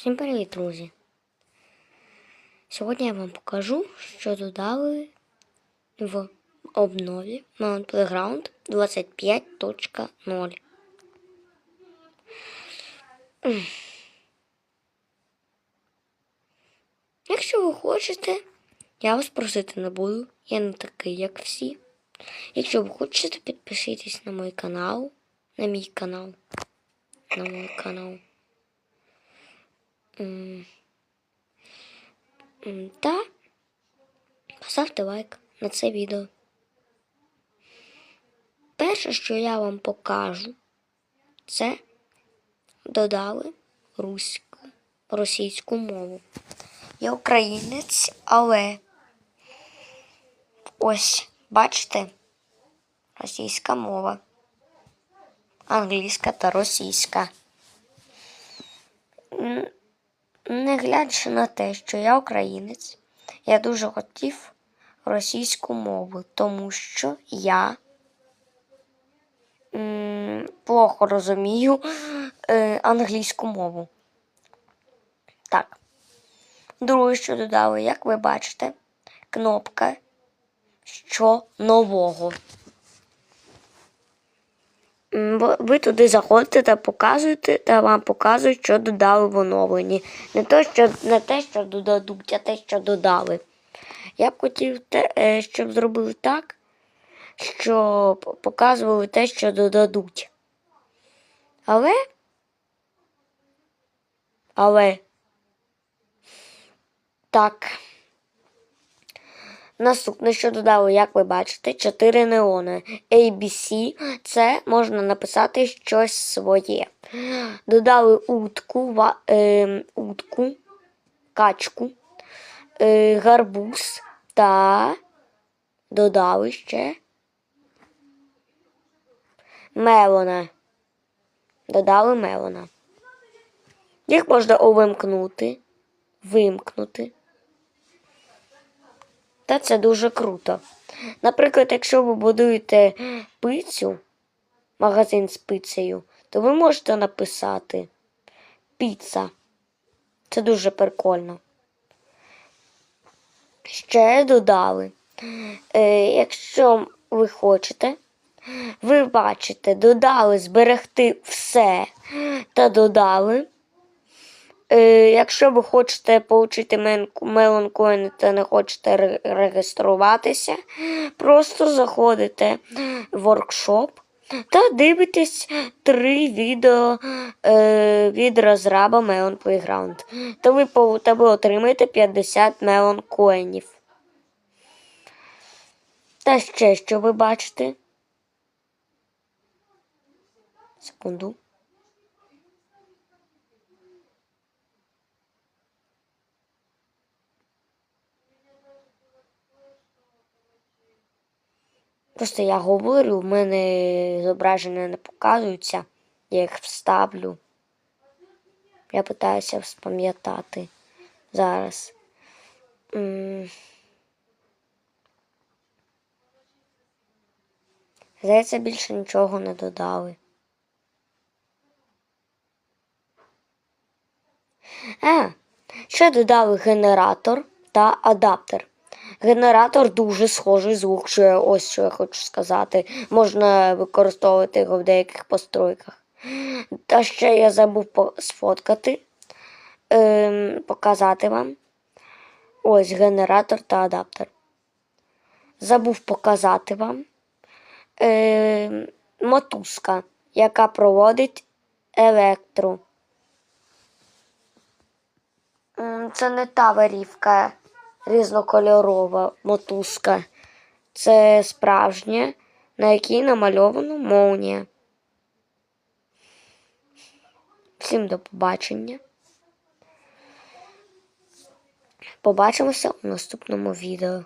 Всім привіт, друзі! Сьогодні я вам покажу, що додали в обнові Mount Playground 25.0. Якщо ви хочете, я вас просити не буду. Я не такий, як всі. Якщо ви хочете, підпишіться на мій канал. На мій канал. На мій канал. Та поставте лайк на це відео. Перше, що я вам покажу, це додали руську, російську мову. Я українець, але ось, бачите, російська мова, англійська та російська. М, Не глядячи на те, що я українець, я дуже хотів російську мову, тому що я плохо розумію е, англійську мову. Так. Друге, що додали, як ви бачите, кнопка що нового. Ви туди заходите та показуєте, та вам показують, що додали в оновленні. Не те, що, не те, що додадуть, а те, що додали. Я б хотів, те, е, щоб зробили так, щоб показували те, що додадуть. Але. Але. Так. Наступне, що додали, як ви бачите, 4 неони. ABC це можна написати щось своє. Додали утку, ва, е, утку, качку, е, гарбуз та додали ще мелона. Додали мелона. Їх можна увімкнути, вимкнути. Та це дуже круто. Наприклад, якщо ви будуєте пицю, магазин з пицею, то ви можете написати піца. Це дуже прикольно. Ще додали. Е, якщо ви хочете, ви бачите, додали зберегти все та додали. Е, якщо ви хочете отримати мелонкоін та не хочете ре- реєструватися, просто заходите в воркшоп та дивитесь три відео е, від розраба Melon Playground. Та ви, та ви отримаєте 50 мелонкоїнів. Та ще що ви бачите? Секунду. Просто я говорю, в мене зображення не показуються, я їх вставлю. Я питаюся вспам'ятати зараз. Здається, більше нічого не додали. А, ще додали генератор та адаптер. Генератор дуже схожий звук, що я, ось що я хочу сказати. Можна використовувати його в деяких постройках. Та ще я забув сфоткати, ем, показати вам. Ось генератор та адаптер. Забув показати вам ем, мотузка, яка проводить електро. Це не та варівка різнокольорова мотузка. Це справжня, на якій намальовано молнія. Всім до побачення. Побачимося у наступному відео.